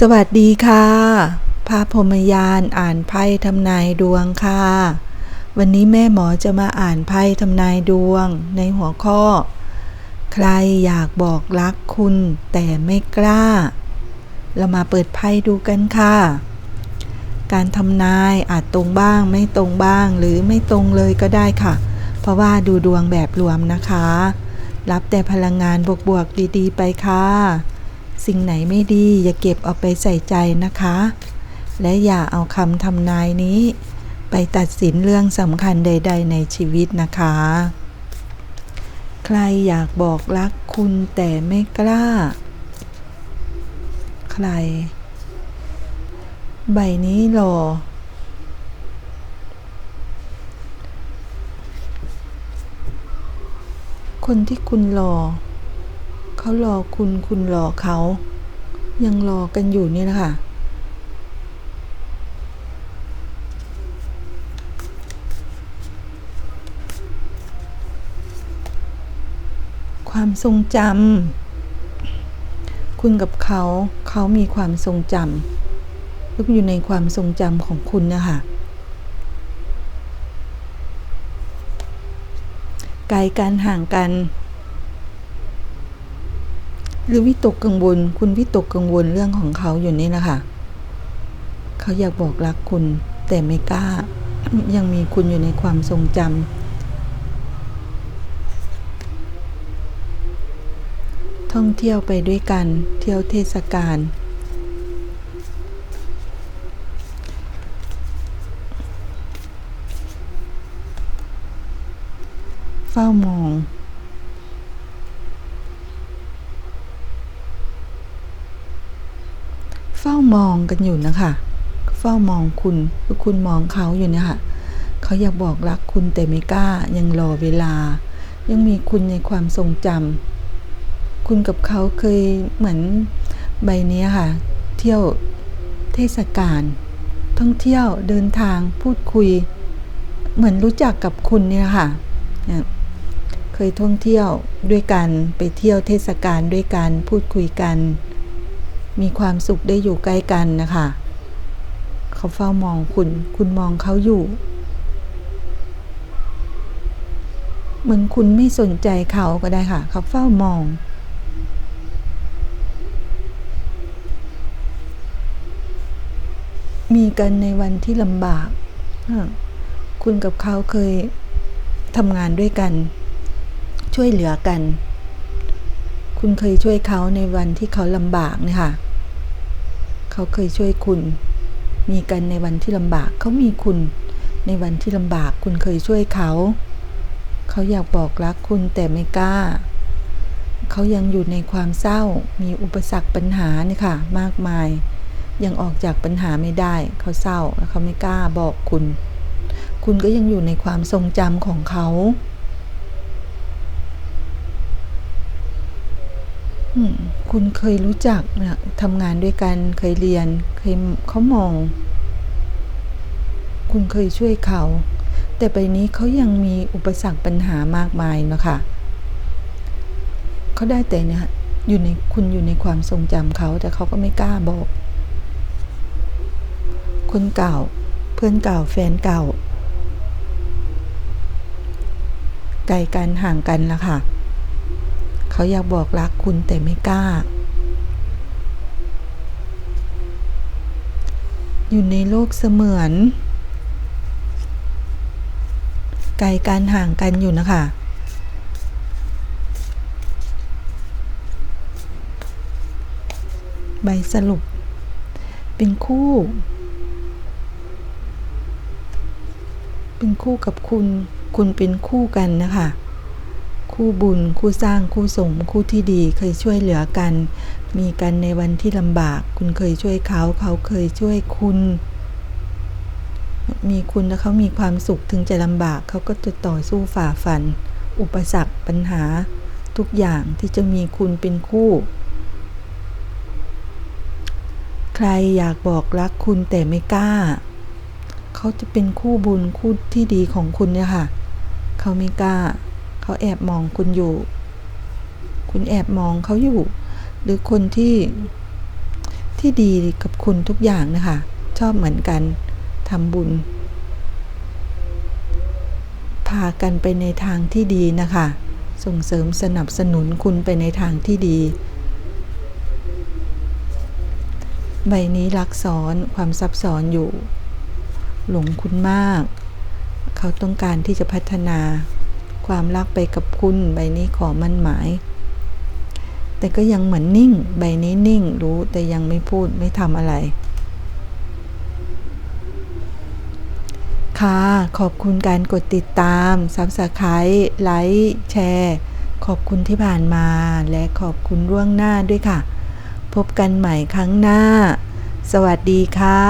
สวัสดีค่ะพระพรมยานอ่านไพ่ทำนายดวงค่ะ วันนี้แม่หมอจะมาอ่านไพ่ทำนายดวงในหัวข้อ ใครอยากบอกรักคุณแต่ไม่กล้า เรามาเปิดไพ่ดูกันค่ะ การทำนายอาจตรงบ้างไม่ตรงบ้างหรือไม่ตรงเลยก็ได้ค่ะ เพราะว่าดูดวงแบบรวมนะคะ รับแต่พลังงานบวกๆดีๆ ไปค่ะ สิ่งไหนไม่ดีอย่าเก็บเอาไปใส่ใจนะคะ และอย่าเอาคำทำนายนี้ ไปตัดสินเรื่องสำคัญใด ๆ ในชีวิตนะคะ ใครอยากบอกรักคุณแต่ไม่กล้า ใคร ใบนี้รอคนที่คุณรอ เขารอคุณคุณรอเขา ยังรอกันอยู่นี่แหละค่ะความทรงจำคุณกับเขาเขามีความทรงจำแล้วก็อยู่ในความทรงจำของคุณนะคะไกลกันห่างกัน หรือวิตกกังวล คุณวิตกกังวลเรื่องของเขาอยู่นี่นะคะเขาอยากบอกรักคุณ แต่ไม่กล้า ยังมีคุณอยู่ในความทรงจำท่องเที่ยวไปด้วยกัน เที่ยวเทศกาลเฝ้ามอง เฝ้ามองกันอยู่นะคะ เฝ้ามองคุณคือคุณมองเขาอยู่เนี่ยค่ะเขาอยากบอกรักคุณแต่ไม่กล้ายังรอเวลา ยังมีคุณในความทรงจำคุณกับเขาเคยเหมือนใบนี้ค่ะ เที่ยวเทศกาลท่องเที่ยวเดินทางพูดคุย เหมือนรู้จักกับคุณเนี่ยค่ะเนี่ยเคยท่องเที่ยวด้วยกันไปเที่ยวเทศกาลด้วยกันพูดคุยกัน มีความสุขได้อยู่ใกล้กันนะคะ เขาเฝ้ามองคุณ คุณมองเขาอยู่ เหมือนคุณไม่สนใจเขาก็ได้ค่ะ เขาเฝ้ามอง มีกันในวันที่ลำบาก คุณกับเขาเคยทำงานด้วยกัน ช่วยเหลือกัน คุณเคยช่วยเขาในวันที่เขาลำบากเนี่ยค่ะ เขาเคยช่วยคุณ มีกันในวันที่ลำบากเขามีคุณ ในวันที่ลำบากคุณเคยช่วยเขา เขาอยากบอกรักคุณแต่ไม่กล้า เขายังอยู่ในความเศร้า มีอุปสรรคปัญหานี่ค่ะ มากมาย ยังออกจากปัญหาไม่ได้ เขาเศร้าแล้วเขาไม่กล้าบอกคุณ คุณก็ยังอยู่ในความทรงจำของเขา อืม คุณเคยรู้จักนะทำงานด้วยกันเคยเรียนเคยเขามอง คุณเคยช่วยเขา แต่ไปนี้เขายังมีอุปสรรคปัญหามากมายเนาะคะเขาได้แต่เนี่ยอยู่ในคุณอยู่ในความทรงจำเขา แต่เขาก็ไม่กล้าบอก คนเก่า เพื่อนเก่าแฟนเก่า ไกลกันห่างกันละค่ะ เขาอยากบอกรักคุณแต่ไม่กล้า อยู่ในโลกเสมือน ไกลกันห่างกันอยู่นะคะใบสรุป เป็นคู่ เป็นคู่กับคุณ คุณเป็นคู่กันนะคะ คู่บุญ คู่สร้างคู่สม คู่ที่ดีเคยช่วยเหลือกัน มีกันในวันที่ลำบาก คุณเคยช่วยเขาเขาเคยช่วยคุณ มีคุณแล้วเขามีความสุขถึงจะลำบากเขาก็จะต่อสู้ฝ่าฟัน อุปสรรคปัญหา ทุกอย่างที่จะมีคุณเป็นคู่ ใครอยากบอกรักคุณแต่ไม่กล้าเขาจะเป็นคู่บุญคู่ที่ดีของคุณเนี่ยค่ะ เขาไม่กล้า เขาแอบมองคุณอยู่ คุณแอบมองเขาอยู่ หรือคนที่ที่ดีกับคุณทุกอย่างนะคะ ชอบเหมือนกันทำบุญ พากันไปในทางที่ดีนะคะ ส่งเสริมสนับสนุนคุณไปในทางที่ดี ใบนี้รักซ้อนความซับซ้อนอยู่ หลงคุณมาก เขาต้องการที่จะพัฒนา ความรักไปกับคุณใบนี้ขอมั่นหมาย แต่ก็ยังเหมือนนิ่ง ใบนี้นิ่งรู้แต่ยังไม่พูดไม่ทำอะไร ค่ะ ขอบคุณการกดติดตาม Subscribe ไลค์แชร์ขอบคุณที่ผ่านมาและขอบคุณร่วงหน้าด้วยค่ะ พบกันใหม่ครั้งหน้า สวัสดีค่ะ